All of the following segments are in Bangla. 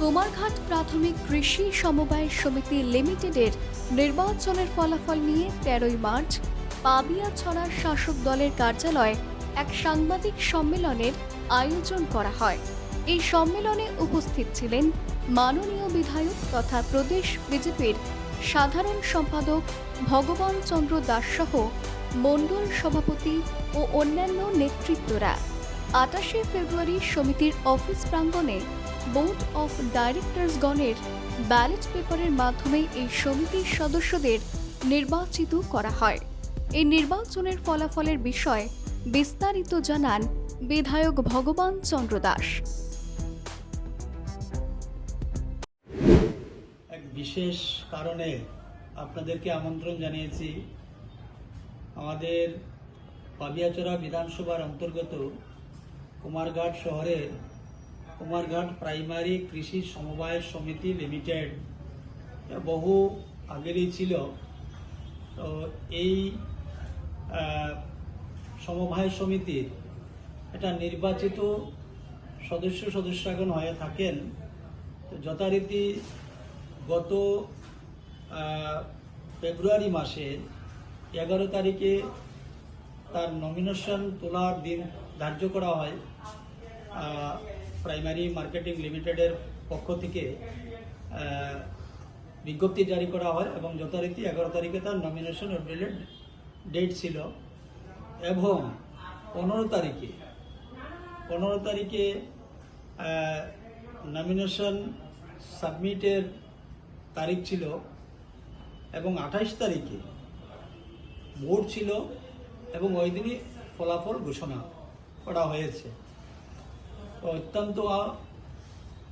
কুমারঘাট প্রাথমিক কৃষি সমবায় সমিতি লিমিটেডের নির্বাচনের ফলাফল নিয়ে তেরোই মার্চ পাবিয়া ছড়ার শাসক দলের কার্যালয়ে এক সাংবাদিক সম্মেলনের আয়োজন করা হয়। এই সম্মেলনে উপস্থিত ছিলেন মাননীয় বিধায়ক তথা প্রদেশ বিজেপির সাধারণ সম্পাদক ভগবান চন্দ্র দাস সহ মণ্ডল সভাপতি ও অন্যান্য নেতৃত্বরা। আটাশে ফেব্রুয়ারি সমিতির অফিস প্রাঙ্গণে বোর্ড অফ ডাইরেক্টরসগণের ব্যালট পেপারের মাধ্যমে এই সমিতির সদস্যদের নির্বাচিত করা হয়। এই নির্বাচনের ফলাফলের বিষয়ে বিস্তারিত জানান বিধায়ক ভগবান চন্দ্র দাস। এক বিশেষ কারণে আপনাদেরকে আমন্ত্রণ জানিয়েছি, আমাদের পাবিয়াচড়া বিধানসভার অন্তর্গত কুমারঘাট শহরের কুমারঘাট প্রাইমারি কৃষি সমবায় সমিতি লিমিটেড। বহু আগেরই ছিল। তো এই সমবায় সমিতির এটা নির্বাচিত সদস্য সদস্যগণ হয়ে থাকেন। তো যথারীতি গত ফেব্রুয়ারি মাসে এগারো তারিখে তার নমিনেশন তোলার দিন ধার্য করা হয়। প্রাইমারি মার্কেটিং লিমিটেডের পক্ষ থেকে বিজ্ঞপ্তি জারি করা হয় এবং যথারীতি এগারো তারিখে তার নমিনেশন এপ্রিলের ডেট ছিল এবং পনেরো তারিখে পনেরো তারিখে নমিনেশন সাবমিটের তারিখ ছিল এবং আঠাইশ তারিখে ভোট ছিল এবং ওই দিনই ফলাফল ঘোষণা করা হয়েছে। অত্যন্ত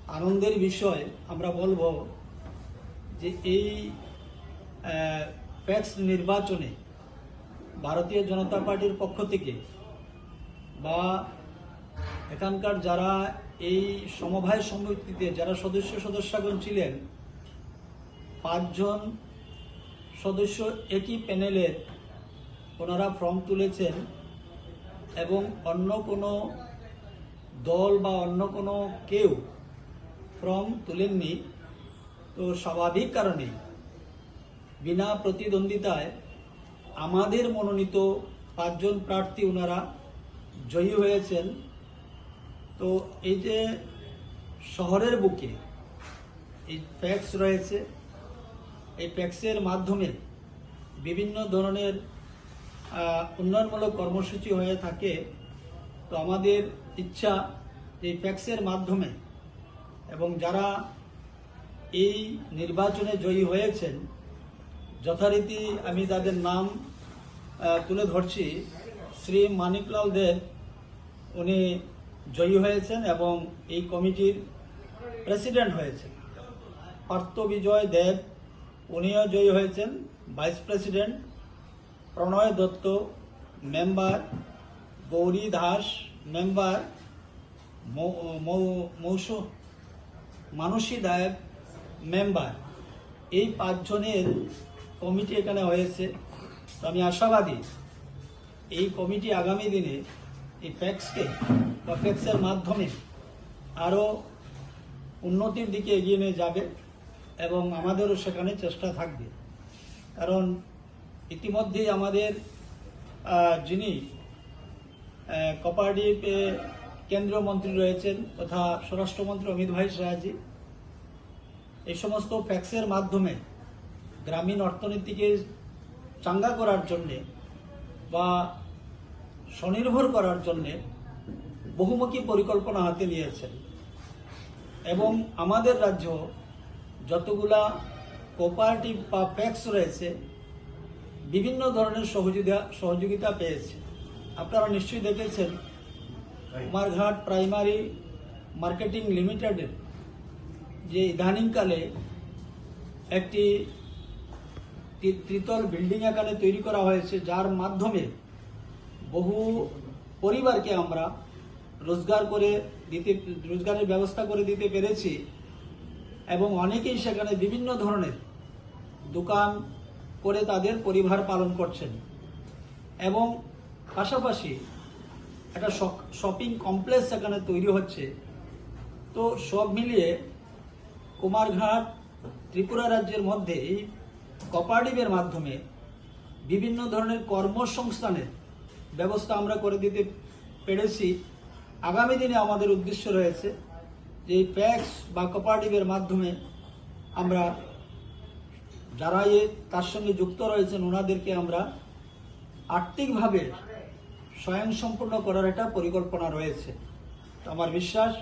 আনন্দের বিষয় আমরা বলব যে এই প্যাক্স নির্বাচনে ভারতীয় জনতা পার্টির পক্ষ থেকে বা এখানকার যারা এই সমবায় সমিতিতে যারা সদস্য সদস্যগণ ছিলেন, পাঁচজন সদস্য একই প্যানেলের ওনারা ফর্ম তুলেছেন এবং অন্য কোনো দল বা অন্য কোনো কেউ ফর্ম তুলেননি, তো স্বাভাবিক কারণে বিনা প্রতিদ্বন্দ্বিতায় আমাদের মনোনীত পাঁচজন প্রার্থী ওনারা জয়ী হয়েছেন। তো এই যে শহরের বুকে এই প্যাক্স রয়েছে, এই প্যাক্সের মাধ্যমে বিভিন্ন ধরনের উন্নয়নমূলক কর্মসূচি হয়ে থাকে। তো আমাদের ইচ্ছা এই প্যাক্সের মাধ্যমে এবং যারা এই নির্বাচনে জয়ী হয়েছেন, যথারীতি আমি তাদের নাম তুলে ধরছি, শ্রী মানিকলাল দেব উনি জয়ী হয়েছেন এবং এই কমিটির প্রেসিডেন্ট হয়েছেন। পার্থ বিজয় দেব, উনিও জয়ী হয়েছেন, vice president. Pranay Dutta, member. Gauri Das member মৌস, Manasi Dayak member. এই পাঁচজনের কমিটি এখানে হয়েছে। তো আমি আশাবাদী এই কমিটি আগামী দিনে এই প্যাক্সকে বা প্যাক্সের মাধ্যমে আরও উন্নতির দিকে এগিয়ে নিয়ে যাবে এবং আমাদেরও সেখানে চেষ্টা থাকবে। কারণ ইতিমধ্যেই আমাদের যিনি কপারেটিভ কেন্দ্রীয় মন্ত্রী রয়েছেন তথা স্বরাষ্ট্রমন্ত্রী অমিত ভাই শাহজি। এই সমস্ত ফ্যাক্সের মাধ্যমে গ্রামীণ অর্থনীতিকে চাঙ্গা করার জন্যে বা স্বনির্ভর করার জন্যে বহুমুখী পরিকল্পনা হাতে নিয়েছেন। এবং আমাদের রাজ্য যতগুলা কোপারেটিভ বা ফ্যাক্স রয়েছে, বিভিন্ন ধরনের সহযোগিতা সহযোগিতা পেয়েছে। আপনারা নিশ্চয়ই দেখেছেন কুমারঘাট প্রাইমারি মার্কেটিং লিমিটেডের যে ইদানিংকালে একটি ত্রি- ত্রিতল বিল্ডিং এখানে তৈরি করা হয়েছে, যার মাধ্যমে বহু পরিবারকে আমরা রোজগার করে দিতে, রোজগারের ব্যবস্থা করে দিতে পেরেছি এবং অনেকেই সেখানে বিভিন্ন ধরনের দোকান করে তাদের পরিবার পালন করছেন। এবং পাশাপাশি একটা শপিং কমপ্লেক্স সেখানে তৈরি হচ্ছে। তো সব মিলিয়ে কুমারঘাট ত্রিপুরা রাজ্যের মধ্যে এই কপারডিপের মাধ্যমে বিভিন্ন ধরনের কর্মসংস্থানের ব্যবস্থা আমরা করে দিতে পেরেছি। আগামী দিনে আমাদের উদ্দেশ্য রয়েছে যে প্যাক্স বা কপারেটিভের মাধ্যমে আমরা যারা এ তার সঙ্গে যুক্ত রয়েছেন, ওনাদেরকে আমরা আর্থিকভাবে স্বয়ংসম্পূর্ণ করার একটা পরিকল্পনা রয়েছে। তো আমার বিশ্বাস,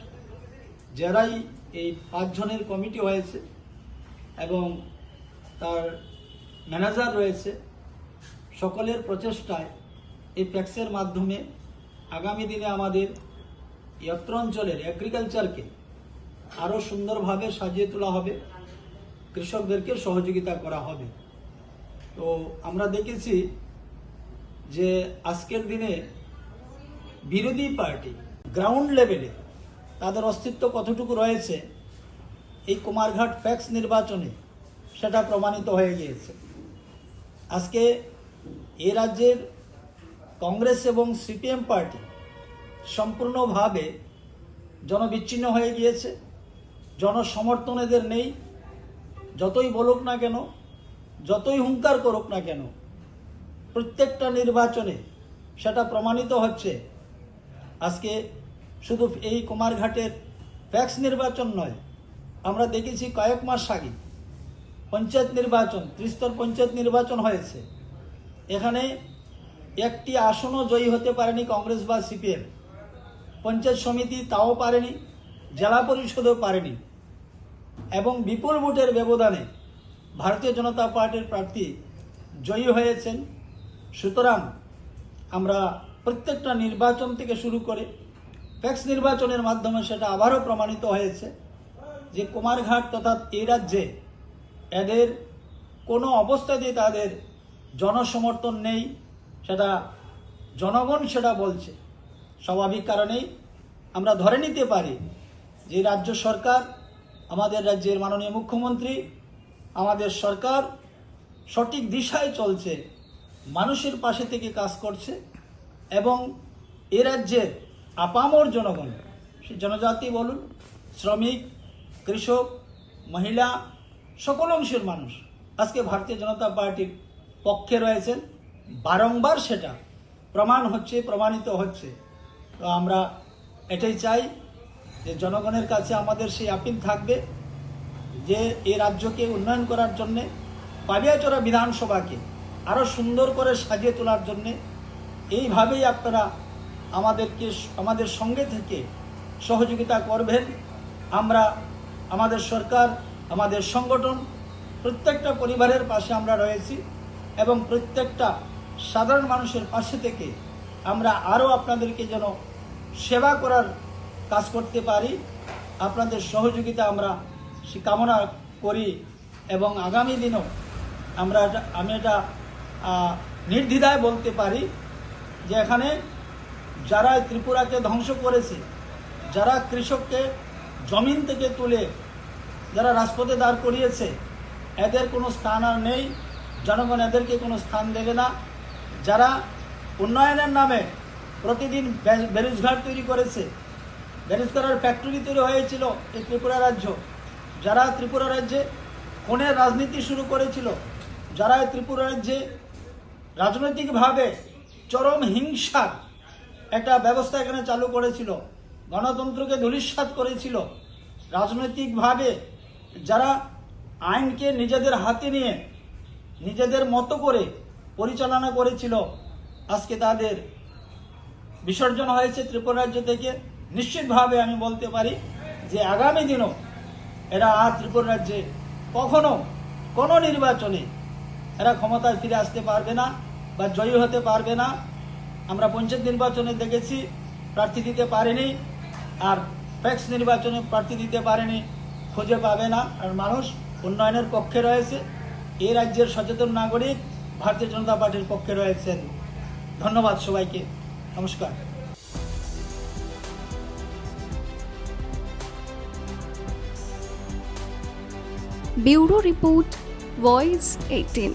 যারাই এই পাঁচজনের কমিটি হয়েছে এবং তার ম্যানেজার রয়েছে, সকলের প্রচেষ্টায় এই প্যাক্সের মাধ্যমে আগামী দিনে আমাদের অঞ্চলের অ্যাগ্রিকালচারকে আরও সুন্দরভাবে সাজিয়ে তোলা হবে, কৃষকদেরকে সহযোগিতা করা হবে। তো আমরা দেখেছি যে আজকের দিনে বিরোধী পার্টি গ্রাউন্ড লেভেলে তাদের অস্তিত্ব কতটুকু রয়েছে, এই কুমারঘাট ফ্যাক্স নির্বাচনে সেটা প্রমাণিত হয়ে গিয়েছে। আজকে এ রাজ্যের কংগ্রেস এবং সিপিএম পার্টি সম্পূর্ণভাবে জনবিচ্ছিন্ন হয়ে গিয়েছে, জনসমর্থন এদের নেই, যতই বলুক না কেন, যতই হুঙ্কার করুক না কেন প্রত্যেকটা নির্বাচনে সেটা প্রমাণিত হচ্ছে। আজকে শুধু এই কুমারঘাটের ফ্যাক্স নির্বাচন নয়, আমরা দেখেছি কয়েক মাস আগে পঞ্চায়েত নির্বাচন, ত্রিস্তর পঞ্চায়েত নির্বাচন হয়েছে। এখানে একটি আসনও জয়ী হতে পারেনি কংগ্রেস বা সিপিএম। পঞ্চায়েত সমিতি তাও পারেনি, জেলা পরিষদও পারেনি। এবং বিপুল ভোটের ব্যবধানে ভারতীয় জনতা পার্টির প্রার্থী জয়ী হয়েছেন। সুতরাং আমরা প্রত্যেকটা নির্বাচন থেকে শুরু করে ফ্যাক্স নির্বাচনের মাধ্যমে সেটা আবারও প্রমাণিত হয়েছে যে কুমারঘাট তথা এই রাজ্যে এদের কোনো অবস্থাতেই তাদের জনসমর্থন নেই, সেটা জনগণ সেটা বলছে। স্বাভাবিক কারণেই আমরা ধরে নিতে পারি যে রাজ্য সরকার, আমাদের রাজ্যের মাননীয় মুখ্যমন্ত্রী, আমাদের সরকার সঠিক দিশায় চলছে মানুষের পাশে থেকে কাজ করছে এবং এ রাজ্যের আপামর জনগণ, সে জনজাতি বলুন, শ্রমিক, কৃষক, মহিলা, সকল অংশের মানুষ আজকে ভারতীয় জনতা পার্টির পক্ষে রয়েছেন। বারংবার সেটা প্রমাণ হচ্ছে, প্রমাণিত হচ্ছে। তো আমরা এটাই চাই যে জনগণের কাছে আমাদের সেই আপিল থাকবে যে এ রাজ্যকে উন্নয়ন করার জন্যে পাবিয়াচড়া বিধানসভাকে আরও সুন্দর করে সাজিয়ে তোলার জন্যে এইভাবেই আপনারা আমাদেরকে, আমাদের সঙ্গে থেকে সহযোগিতা করবেন। আমরা, আমাদের সরকার, আমাদের সংগঠন, প্রত্যেকটা পরিবারের পাশে আমরা রয়েছি এবং প্রত্যেকটা সাধারণ মানুষের পাশে থেকে আমরা আরও আপনাদেরকে যেন সেবা করার কাজ করতে পারি। আপনাদের সহযোগিতা আমরা কামনা করি এবং আগামী দিনও আমরা আমি এটা নির্দ্বিধায় বলতে পারি যে এখানে যারা ত্রিপুরাকে ধ্বংস করেছে, যারা কৃষককে জমিন থেকে তুলে যারা রাজপথে দাঁড় করিয়েছে, এদের কোনো স্থান আর নেই, জনগণ এদেরকে কোনো স্থান দেবে না। যারা উন্নয়নের নামে প্রতিদিন বেরোজগার তৈরি করেছে বেরোজগারের ফ্যাক্টরি তৈরি হয়েছিল এই ত্রিপুরা রাজ্য। যারা ত্রিপুরা রাজ্যে খুনের রাজনীতি শুরু করেছিল, যারা ত্রিপুরা রাজ্যে রাজনৈতিকভাবে চরম হিংসার একটা ব্যবস্থা এখানে চালু করেছিল, গণতন্ত্রকে ধূলিসাৎ করেছিল। রাজনৈতিকভাবে যারা আইনকে নিজেদের হাতে নিয়ে, নিজেদের মতো করে পরিচালনা করেছিল, আজকে তাদের বিসর্জন হয়েছে ত্রিপুরা রাজ্য থেকে। নিশ্চিতভাবে আমি বলতে পারি যে আগামী দিনও এরা আর ত্রিপুরা রাজ্যে কখনো কোনো নির্বাচনে এরা ক্ষমতায় ফিরে আসতে পারবে না। বা জয়ী হতে পারবে না। আমরা পঞ্চায়েত নির্বাচনে দেখেছি, প্রার্থী দিতে পারেনি আর ফ্যাক্স নির্বাচনে প্রার্থী দিতে পারেনি, খুঁজে পাবে না। আর মানুষ উন্নয়নের পক্ষে রয়েছে। এই রাজ্যের সচেতন নাগরিক ভারতীয় জনতা পার্টির পক্ষে রয়েছেন। ধন্যবাদ সবাইকে। নমস্কার। Bureau report, voice eighteen.